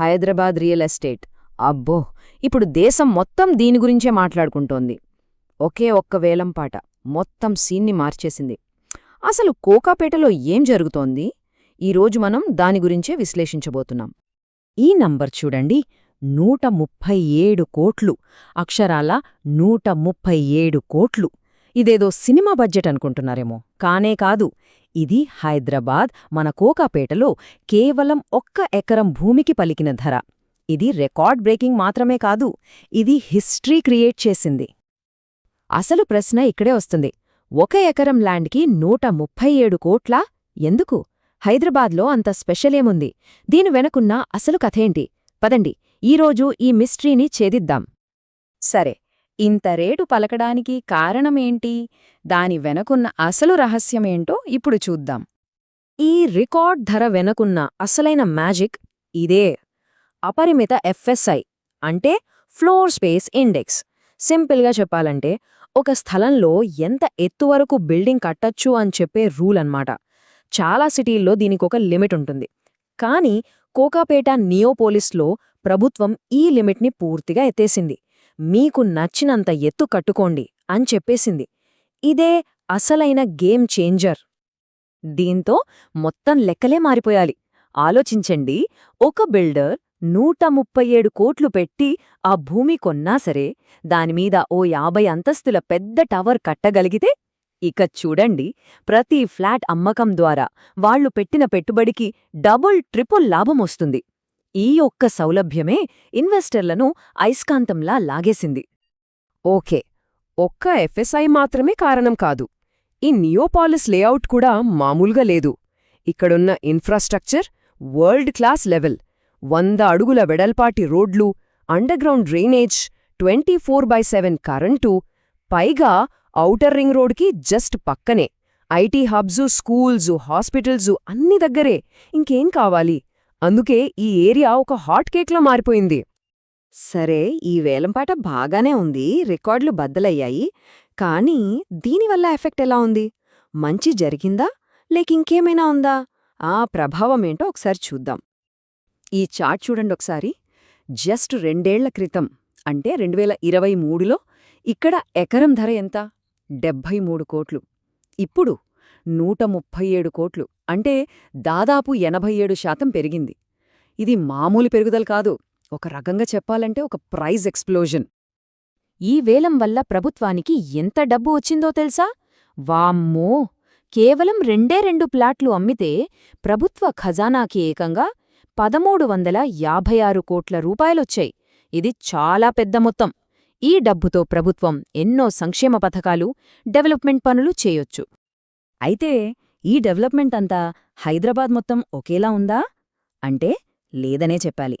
Hyderabad real estate. అబ్బో! ఇప్పుడు దేశం మొత్తం దీని గురించే మాట్లాడుకుంటోంది. ఒకే ఒక్క వేలంపాట. మొత్తం సీన్ని మార్చేసింది. అసలు కోకాపేటలో ఏం జరుగుతోంది? ఈరోజు మనం దాని గురించే విశ్లేషించబోతున్నాం. ఈ నంబర్ చూడండి. నూట ముప్పై ఏడు కోట్లు. అక్షరాల నూట ముప్పై ఏడు కోట్లు. ఇదేదో సినిమా బడ్జెట్ అనుకుంటున్నారేమో. కానే కాదు. ఇది హైదరాబాద్ మన కోకాపేటలో కేవలం ఒక్క ఎకరం భూమికి పలికిన ధర. ఇది రికార్డ్ బ్రేకింగ్ మాత్రమే కాదు ఇది హిస్టరీ క్రియేట్ చేసింది. అసలు ప్రశ్న ఇక్కడే వస్తుంది. ఒక ఎకరం ల్యాండ్కి నూట ముప్పై ఏడు కోట్లా? ఎందుకు? హైదరాబాద్లో అంత స్పెషలేముంది దీని వెనకున్న అసలు కథేంటి? పదండి ఈరోజు ఈ మిస్ట్రీని ఛేదిద్దాం. సరే ఇంత రేటు పలకడానికి కారణమేంటి? దాని వెనకున్న అసలు రహస్యమేంటో ఇప్పుడు చూద్దాం. ఈ రికార్డ్ ధర వెనకున్న అసలైన మ్యాజిక్ ఇదే. అపరిమిత ఎఫ్ఎస్ఐ అంటే ఫ్లోర్ స్పేస్ ఇండెక్స్. సింపుల్గా చెప్పాలంటే ఒక స్థలంలో ఎంత ఎత్తు వరకు బిల్డింగ్ కట్టచ్చు అని చెప్పే రూల్ అన్నమాట. చాలా సిటీల్లో దీనికొక లిమిట్ ఉంటుంది. కానీ కోకాపేట నియోపోలిస్లో ప్రభుత్వం ఈ లిమిట్ని పూర్తిగా ఎత్తేసింది. మీకు నచ్చినంత ఎత్తు కట్టుకోండి అని చెప్పేసింది. ఇదే అసలైన గేమ్ చేంజర్. దీంతో మొత్తం లెక్కలే మారిపోయాలి. ఆలోచించండి ఒక బిల్డర్ నూట ముప్పై ఏడు కోట్లు పెట్టి ఆ భూమి కొన్నా సరే దానిమీద ఓ యాభై అంతస్తుల పెద్ద టవర్ కట్టగలిగితే ఇక చూడండి ప్రతి ఫ్లాట్ అమ్మకం ద్వారా వాళ్ళు పెట్టిన పెట్టుబడికి డబుల్ ట్రిపుల్ లాభమొస్తుంది ఈ ఒక్క సౌలభ్యమే ఇన్వెస్టర్లను అయస్కాంతంలా లాగేసింది. ఓకే ఒక్క ఎఫ్ఎస్ఐ మాత్రమే కారణం కాదు. ఈ నియోపాలిస్ లేఅవుట్ కూడా మామూలుగా లేదు. ఇక్కడున్న ఇన్ఫ్రాస్ట్రక్చర్ వరల్డ్ క్లాస్ లెవెల్. వంద అడుగుల వెడల్పాటి రోడ్లు underground drainage twenty four by seven current పైగా ఔటర్ రింగ్ రోడ్కి జస్ట్ పక్కనే. ఐటీ హబ్జు స్కూల్జు హాస్పిటల్జు అన్ని దగ్గరే. ఇంకేం కావాలి? అందుకే ఈ ఏరియా ఒక హాట్ కేక్లో మారిపోయింది. సరే ఈ వేలంపాట బాగానే ఉంది రికార్డులు బద్దలయ్యాయి కానీ దీనివల్ల ఎఫెక్ట్ ఎలా ఉంది? మంచి జరిగిందా? లేకింకేమైనా ఉందా? ఆ ప్రభావమేంటో ఒకసారి చూద్దాం. ఈ చార్ట్ చూడండి ఒకసారి. జస్ట్ రెండేళ్ళ క్రితం అంటే రెండువేల ఇరవై మూడులో ఇక్కడ ఎకరం ధర ఎంత? డెబ్భై మూడు కోట్లు. ఇప్పుడు నూట ముప్పై ఏడు కోట్లు. అంటే దాదాపు ఎనభై ఏడు శాతం పెరిగింది. ఇది మామూలు పెరుగుదల కాదు. ఒక రకంగా చెప్పాలంటే ఒక ప్రైజ్ ఎక్స్ప్లోజన్ ఈ వేలం వల్ల ప్రభుత్వానికి ఎంత డబ్బు వచ్చిందో తెలుసా? వామ్మో! కేవలం రెండే రెండు ప్లాట్లు అమ్మితే ప్రభుత్వ ఖజానాకి ఏకంగా పదమూడు వందల యాభై ఆరు కోట్ల రూపాయలొచ్చాయి. ఇది చాలా పెద్ద మొత్తం. ఈ డబ్బుతో ప్రభుత్వం ఎన్నో సంక్షేమ పథకాలు డెవలప్మెంట్ పనులు చేయొచ్చు. అయితే ఈ డెవలప్మెంట్ అంతా హైదరాబాద్ మొత్తం ఒకేలా ఉందా? అంటే లేదనే చెప్పాలి.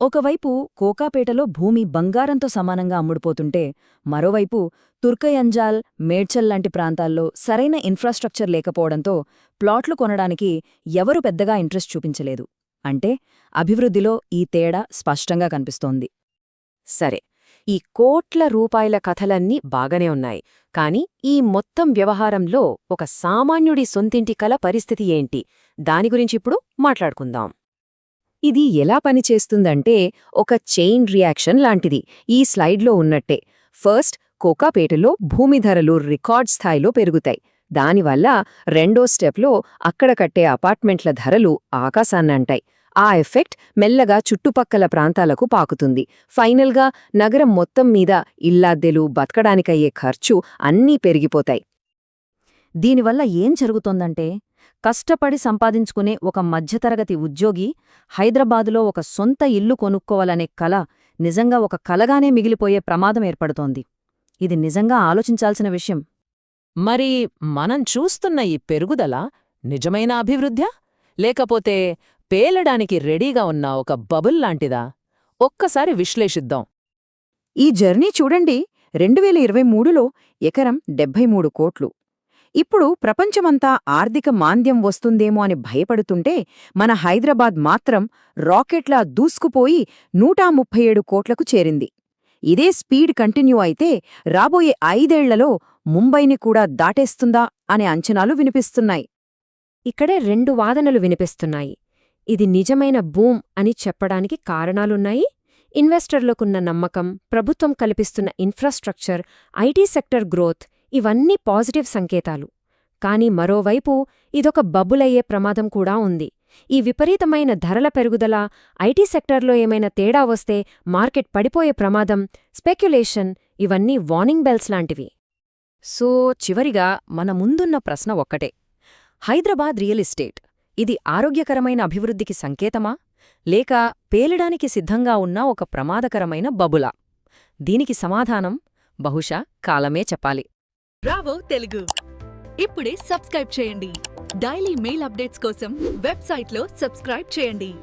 ఒకవైపు కోకాపేటలో భూమి బంగారంతో సమానంగా అమ్ముడుపోతుంటే మరోవైపు తుర్కయంజాల్ మేడ్చల్ లాంటి ప్రాంతాల్లో సరైన ఇన్ఫ్రాస్ట్రక్చర్ లేకపోవడంతో ప్లాట్లు కొనడానికి ఎవరు పెద్దగా ఇంట్రెస్ట్ చూపించలేదు. అంటే అభివృద్ధిలో ఈ తేడా స్పష్టంగా కనిపిస్తోంది. సరే ఈ కోట్ల రూపాయల కథలన్నీ బాగానే ఉన్నాయి. కాని ఈ మొత్తం వ్యవహారంలో ఒక సామాన్యుడి సొంతింటి కల పరిస్థితి ఏంటి? దాని గురించి ఇప్పుడు మాట్లాడుకుందాం. ఇది ఎలా పనిచేస్తుందంటే ఒక చైన్ రియాక్షన్ లాంటిది. ఈ స్లైడ్లో ఉన్నట్టే. ఫస్ట్ కోకాపేటలో భూమి ధరలు రికార్డ్ స్థాయిలో పెరుగుతాయి. దానివల్ల రెండో స్టెప్లో అక్కడ కట్టే అపార్ట్మెంట్ల ధరలు ఆకాశాన్నంటాయి. ఆ ఎఫెక్ట్ మెల్లగా చుట్టుపక్కల ప్రాంతాలకు పాకుతుంది. ఫైనల్గా నగరం మొత్తం మీద ఇల్లాద్దెలు బతకడానికయ్యే ఖర్చు అన్నీ పెరిగిపోతాయి. దీనివల్ల ఏం జరుగుతోందంటే కష్టపడి సంపాదించుకునే ఒక మధ్యతరగతి ఉద్యోగి హైదరాబాదులో ఒక సొంత ఇల్లు కొనుక్కోవాలనే కల నిజంగా ఒక కలగానే మిగిలిపోయే ప్రమాదం ఏర్పడుతోంది. ఇది నిజంగా ఆలోచించాల్సిన విషయం. మరి మనం చూస్తున్న ఈ పెరుగుదల నిజమైన అభివృద్ధ్యా లేకపోతే పేలడానికి రెడీగా ఉన్న ఒక బబుల్ లాంటిదా? ఒక్కసారి విశ్లేషిద్దాం. ఈ జర్నీ చూడండి రెండు వేల ఇరవై మూడులో ఎకరం డెబ్బై మూడు కోట్లు. ఇప్పుడు ప్రపంచమంతా ఆర్థిక మాంద్యం వస్తుందేమో అని భయపడుతుంటే మన హైదరాబాద్ మాత్రం రాకెట్లా దూసుకుపోయి నూటా ముప్పై ఏడు కోట్లకు చేరింది. ఇదే స్పీడ్ కంటిన్యూ అయితే రాబోయే ఐదేళ్ళలో ముంబైని కూడా దాటేస్తుందా అనే అంచనాలు వినిపిస్తున్నాయి. ఇక్కడే రెండు వాదనలు వినిపిస్తున్నాయి. ఇది నిజమైన బూమ్ అని చెప్పడానికి కారణాలున్నాయి. ఇన్వెస్టర్లకున్న నమ్మకం ప్రభుత్వం కల్పిస్తున్న ఇన్ఫ్రాస్ట్రక్చర్ ఐటీ సెక్టర్ గ్రోత్ ఇవన్నీ పాజిటివ్ సంకేతాలు. కానీ మరోవైపు ఇదొక బబులయ్యే ప్రమాదం కూడా ఉంది. ఈ విపరీతమైన ధరల పెరుగుదల ఐటీ సెక్టర్లో ఏమైనా తేడా వస్తే మార్కెట్ పడిపోయే ప్రమాదం స్పెక్యులేషన్ ఇవన్నీ వార్నింగ్ బెల్స్ లాంటివి. సో చివరిగా మన ముందున్న ప్రశ్న ఒక్కటే. హైదరాబాద్ రియల్ ఎస్టేట్ ఇది ఆరోగ్యకరమైన అభివృద్ధికి సంకేతమా? లేక పేలడానికి సిద్ధంగా ఉన్న ఒక ప్రమాదకరమైన బబులా? దీనికి సమాధానం బహుశా కాలమే చెప్పాలి. బ్రావో తెలుగు. ఇప్పుడే సబ్స్క్రైబ్ చేయండి. డైలీ మెయిల్ అప్డేట్స్ కోసం వెబ్సైట్లో సబ్స్క్రైబ్ చేయండి.